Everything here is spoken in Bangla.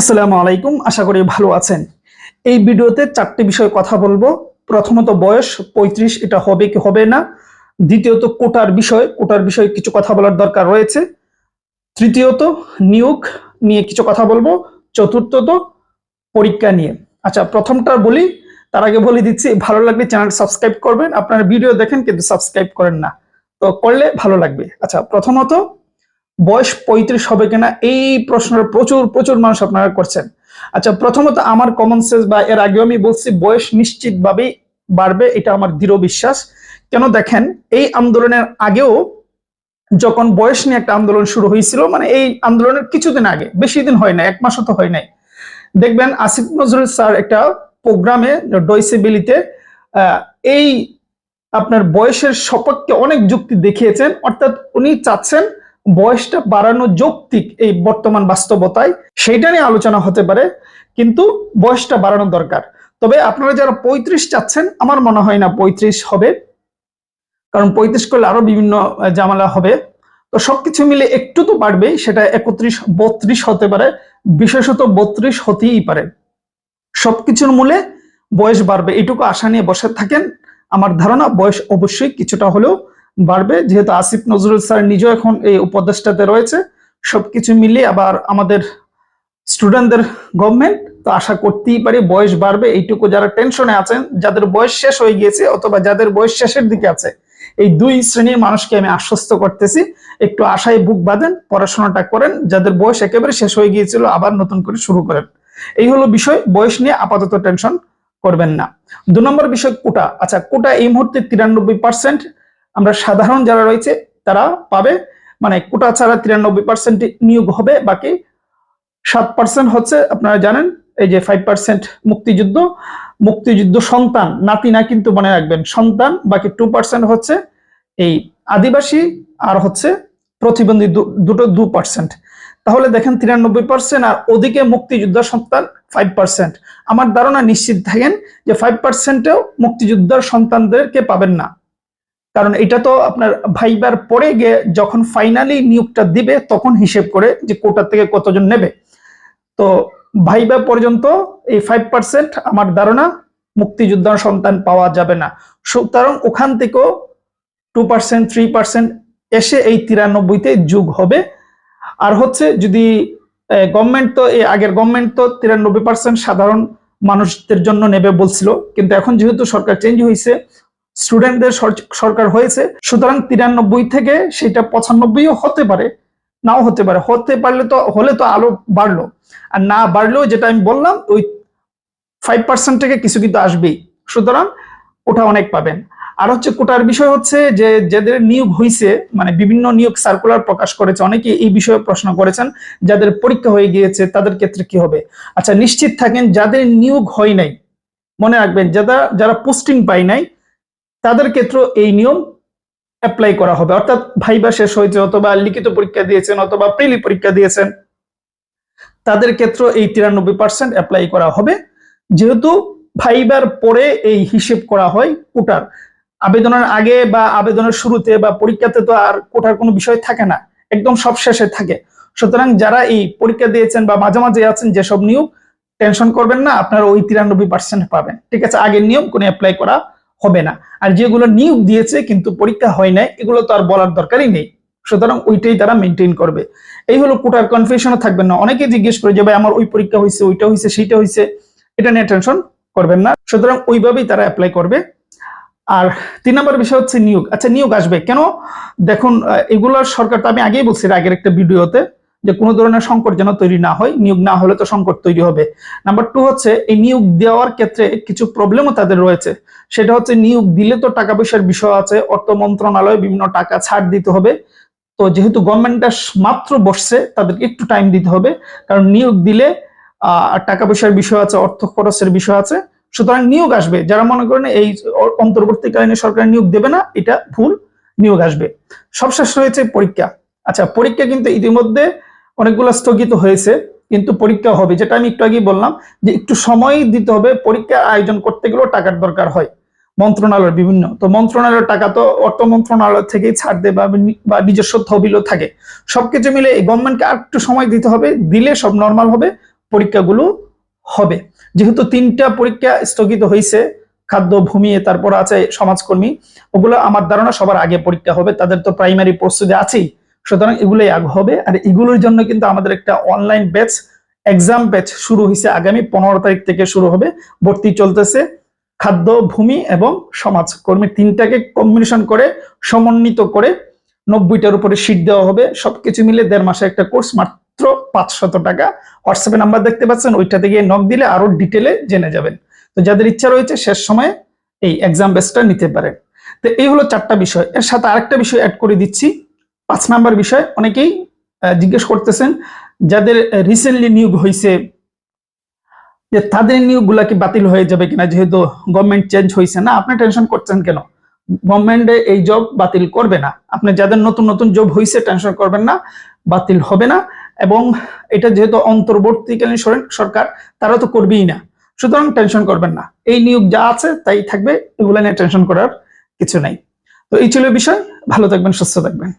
আসসালামু আলাইকুম, আশা করি ভালো আছেন। এই ভিডিওতে চারটি বিষয়ে কথা বলব। প্রথমত বয়স ৩৫ এটা হবে কি হবে না। দ্বিতীয়ত কোটার বিষয়, কোটার বিষয়ে কিছু কথা বলার দরকার রয়েছে। তৃতীয়ত নিয়োগ নিয়ে কিছু কথা বলব। চতুর্থত পরীক্ষা নিয়ে। আচ্ছা প্রথমটা বলি, তার আগে বলে দিচ্ছি, ভালো লাগলে চ্যানেল সাবস্ক্রাইব করবেন। আপনারা ভিডিও দেখেন, কিন্তু সাবস্ক্রাইব করেন না। তো করলে ভালো লাগবে। আচ্ছা প্রথমত বয়স পঁয়ত্রিশ হবে কিনা, এই প্রশ্নের প্রচুর প্রচুর মানুষ আপনারা করছেন। আচ্ছা প্রথমত আমার কমন সেন্স বা এর আগেও আমি বলছি, বয়স নিশ্চিতভাবেই বাড়বে, এটা আমার দৃঢ় বিশ্বাস। কেন দেখেন, এই আন্দোলনের আগেও যখন বয়স নিয়ে একটা আন্দোলন শুরু হয়েছিল মানে এই আন্দোলনের কিছুদিন আগে, বেশি দিন হয় না এক মাসও তো হয় নাই। দেখবেন আসিফ নজরুল স্যার একটা প্রোগ্রামে ডয়সেবিলিতে এই আপনার বয়সের সপক্ষে অনেক যুক্তি দেখিয়েছেন, অর্থাৎ উনি চাচ্ছেন বয়সটা বাড়ানো যৌক্তিক এই বর্তমান বাস্তবতায়, সেইটা নিয়ে আলোচনা হতে পারে, কিন্তু বয়সটা বাড়ানো দরকার। তবে আপনারা যারা পঁয়ত্রিশ চাচ্ছেন, আমার মনে হয় না পঁয়ত্রিশ হবে। কারণ পঁয়ত্রিশ করলে আরও বিভিন্ন জামালা হবে। তো সবকিছু মিলে একটু তো বাড়বেই, সেটা একত্রিশ, বত্রিশ হতে পারে। বিশেষত বত্রিশ হতেই পারে। সবকিছুর মূলে বয়স বাড়বে, এটুকু আশা নিয়ে বসে থাকেন। আমার ধারণা, বয়স অবশ্যই কিছুটা হলেও বাড়বে, যেহেতু আসিফ নজরুল স্যার নিজেও এখন এই উপদেষ্টাতে রয়েছে। সবকিছু মিলিয়ে আবার আমাদের স্টুডেন্টদের গভর্নমেন্ট তো আশা করতেই পারি বয়স বাড়বে। এইটুকু যারা টেনশনে আছেন, যাদের বয়স শেষ হয়ে গিয়েছে অথবা যাদের বয়স শেষের দিকে আছে, এই দুই শ্রেণির মানুষকে আমি আশ্বস্ত করতেছি। একটু আশায় বুক বাঁধেন, পড়াশোনাটা করেন, যাদের বয়স একেবারে শেষ হয়ে গিয়েছিল আবার নতুন করে শুরু করেন। এই হলো বিষয়, বয়স নিয়ে আপাতত টেনশন করবেন না। দু নম্বর বিষয়, কোটা। আচ্ছা কোটা এই মুহূর্তে তিরানব্বই পার্সেন্ট আমরা সাধারণ যারা রয়েছে, তারা পাবে। মানে কোটা ছাড়া তিরানব্বই পার্সেন্ট নিয়োগ হবে, বাকি সাত পার্সেন্ট হচ্ছে, আপনারা জানেন, এই যে ফাইভ পার্সেন্ট মুক্তিযুদ্ধ। মুক্তিযুদ্ধ সন্তান, নাতি না কিন্তু মনে রাখবেন, সন্তান, বাকি টু পার্সেন্ট হচ্ছে এই আদিবাসী, আর হচ্ছে প্রতিবন্ধী দুটো দু পার্সেন্ট তাহলে দেখেন তিরানব্বই পার্সেন্ট আর ওদিকে মুক্তিযোদ্ধা সন্তান ফাইভ পার্সেন্ট আমার ধারণা নিশ্চিত থাকেন যে ফাইভ পার্সেন্টেও মুক্তিযোদ্ধার সন্তানদেরকে পাবেন না। কারণ এটা তো আপনার ভাইবার পরে গিয়ে যখন ফাইনালি নিয়োগটা দিবে, তখন হিসেব করে যে কোটা থেকে কতজন নেবে। তো ভাইবা পর্যন্ত এই ফাইভ পার্সেন্ট আমার ধারণা মুক্তিযোদ্ধার সন্তান পাওয়া যাবে না। সুতরাং ওখান থেকেও টু পার্সেন্ট থ্রি পার্সেন্ট এসে এই তিরানব্বইতে যুগ হবে। আর হচ্ছে যদি গভর্নমেন্ট তো এই আগের গভর্নমেন্ট তো তিরানব্বই পার্সেন্ট সাধারণ মানুষদের জন্য নেবে বলছিল। কিন্তু এখন যেহেতু সরকার চেঞ্জ হয়েছে স্টুডেন্টদের সরকার হয়েছে। সুতরাং তিরানব্বই থেকে সেটা পঁচানব্বইও হতে পারে, নাও হতে পারে। হতে পারলে তো, হলে তো আলো বাড়লো। আর না বাড়লেও যেটা আমি বললাম, ওই ফাইভ পার্সেন্ট থেকে কিছু কিন্তু আসবেই। সুতরাং ওটা অনেক পাবেন। আর হচ্ছে কোটার বিষয় হচ্ছে যে, যাদের নিয়োগ হয়েছে মানে বিভিন্ন নিয়োগ সার্কুলার প্রকাশ করেছে অনেকে এই বিষয়ে প্রশ্ন করেছেন, যাদের পরীক্ষা হয়ে গিয়েছে, তাদের ক্ষেত্রে কি হবে? আচ্ছা নিশ্চিত থাকেন, যাদের নিয়োগ হয় নাই, মনে রাখবেন, যারা যারা পোস্টিং পাই নাই তাদের ক্ষেত্রে এই নিয়ম অ্যাপ্লাই করা হবে। অর্থাৎ ভাইবা শেষ হয়েছে অথবা লিখিত পরীক্ষা দিয়েছেন অথবা প্রিলি পরীক্ষা দিয়েছেন, তাদের ক্ষেত্রে এই তিরানব্বই পার্সেন্ট অ্যাপ্লাই করা হবে। যেহেতু ভাইবার পরে এই হিসেব করা হয় কোটার। আবেদনের আগে বা আবেদনের শুরুতে বা পরীক্ষাতে তো আর কোটার কোনো বিষয় থাকে না, একদম সব শেষে থাকে। সুতরাং যারা এই পরীক্ষা দিয়েছেন বা মাঝে মাঝে আছেন যেসব নিয়োগ, টেনশন করবেন না, আপনারা ওই তিরানব্বই পার্সেন্ট পাবেন। ঠিক আছে, আগের নিয়ম কোনো অ্যাপ্লাই করা হবে না। আর যেগুলো নিয়োগ দিয়েছে কিন্তু পরীক্ষা হয় নাই এগুলো তো আর বলার দরকারই নেই। সুতরাং ওইটাই তারা মেনটেন করবে। এই হলো কোটার কনফিউশনও থাকবেন না। অনেকে জিজ্ঞেস করে যে ভাই আমার ওই পরীক্ষা হয়েছে ওইটা হয়েছে সেইটা হয়েছে। এটা নিয়ে টেনশন করবেন না। সুতরাং ওইভাবেই তারা অ্যাপ্লাই করবে। আর তিন নম্বর বিষয় হচ্ছে নিয়োগ। আচ্ছা নিয়োগ আসবে। কেন? দেখুন আহ, এগুলোর সরকার তো আমি আগেই বলছি আগের একটা ভিডিওতে যে কোনো ধরনের সংকট যেন তৈরি না হয়, নিয়োগ না হলে তো সংকট তৈরি হবে। নাম্বার টু হচ্ছে, এই নিয়োগ দেওয়ার ক্ষেত্রে কিছু প্রবলেমও তাদের রয়েছে। সেটা হচ্ছে, নিয়োগ দিলে তো টাকা পয়সার বিষয় আছে, অর্থ মন্ত্রণালয়ে বিভিন্ন টাকা ছাড় দিতে হবে। তো যেহেতু গভর্নমেন্টটা মাত্র বসছে, তাদেরকে একটু টাইম দিতে হবে। কারণ নিয়োগ দিলে আহ টাকা পয়সার বিষয় আছে, অর্থ খরচের বিষয় আছে। সুতরাং নিয়োগ আসবে। যারা মনে করেন এই অন্তর্বর্তীকালীন সরকার নিয়োগ দেবে না, এটা ভুল, নিয়োগ আসবে। সবশেষ রয়েছে পরীক্ষা। আচ্ছা পরীক্ষা কিন্তু ইতিমধ্যে অনেকগুলো স্থগিত হয়েছে, কিন্তু পরীক্ষা হবে। যেটা আমি একটু আগেই বললাম যে একটু সময় দিতে হবে পরীক্ষা আয়োজন করতে গেলেও টাকার দরকার হয়। মন্ত্রণালয়ের বিভিন্ন। তো মন্ত্রণালয়ের টাকা তো অর্থ মন্ত্রণালয় থেকেই ছাড় দেয় বা নিজস্ব তহবিলও থাকে। সবকিছু মিলে গভর্নমেন্টকে আর একটু সময় দিতে হবে, দিলে সব নর্মাল হবে, পরীক্ষাগুলো হবে। যেহেতু তিনটা পরীক্ষা স্থগিত হয়েছে, খাদ্য, ভূমি, তারপর আছে সমাজকর্মী, ওগুলো আমার ধারণা সবার আগে পরীক্ষা হবে, তাদের তো প্রাইমারি প্রস্তুতি আছেই। সুতরাং এগুলোই আগে হবে। আর এগুলোর জন্য কিন্তু আমাদের একটা অনলাইন ব্যাচ এক্সাম ব্যাচ শুরু হয়েছে আগামী পনেরো তারিখ থেকে শুরু হবে। ভর্তি চলতেছে খাদ্য, ভূমি এবং সমাজকর্মী তিনটাকে কম্বিনেশন করে, সমন্বিত করে নব্বইটার উপরে সিট দেওয়া হবে। সবকিছু মিলে দেড় মাসে একটা কোর্স মাত্র পাঁচশত টাকা। হোয়াটসঅ্যাপে নাম্বার দেখতে পাচ্ছেন, ওইটাতে গিয়ে নক দিলে আরও ডিটেলে জেনে যাবেন। তো যাদের ইচ্ছা রয়েছে, শেষ সময়ে এই এক্সাম বেসটা নিতে পারেন। তো এই হলো চারটা বিষয়। এর সাথে আরেকটা বিষয় অ্যাড করে দিচ্ছি। পাঁচ নাম্বার বিষয় অনেকেই জিজ্ঞেস করতেছেন, যাদের রিসেন্টলি নিয়োগ হয়েছে যে তাদের নিয়োগগুলা কি বাতিল হয়ে যাবে কিনা, যেহেতু গভর্নমেন্ট চেঞ্জ হয়েছে না, আপনি টেনশন করছেন কেন? গভর্নমেন্টে এই জব বাতিল করবে না। আপনি যাদের নতুন নতুন জব হয়েছে টেনশন করবেন না, বাতিল হবে না, এবং এটা যেহেতু অন্তর্বর্তীকালীন সর- সরকার, তারা তো করবেই না। সুতরাং টেনশন করবেন না। এই নিয়োগ যা আছে, তাই থাকবে, এগুলো নিয়ে টেনশন করার কিছু নাই। তো এই ছিল বিষয়, ভালো থাকবেন, সুস্থ থাকবেন।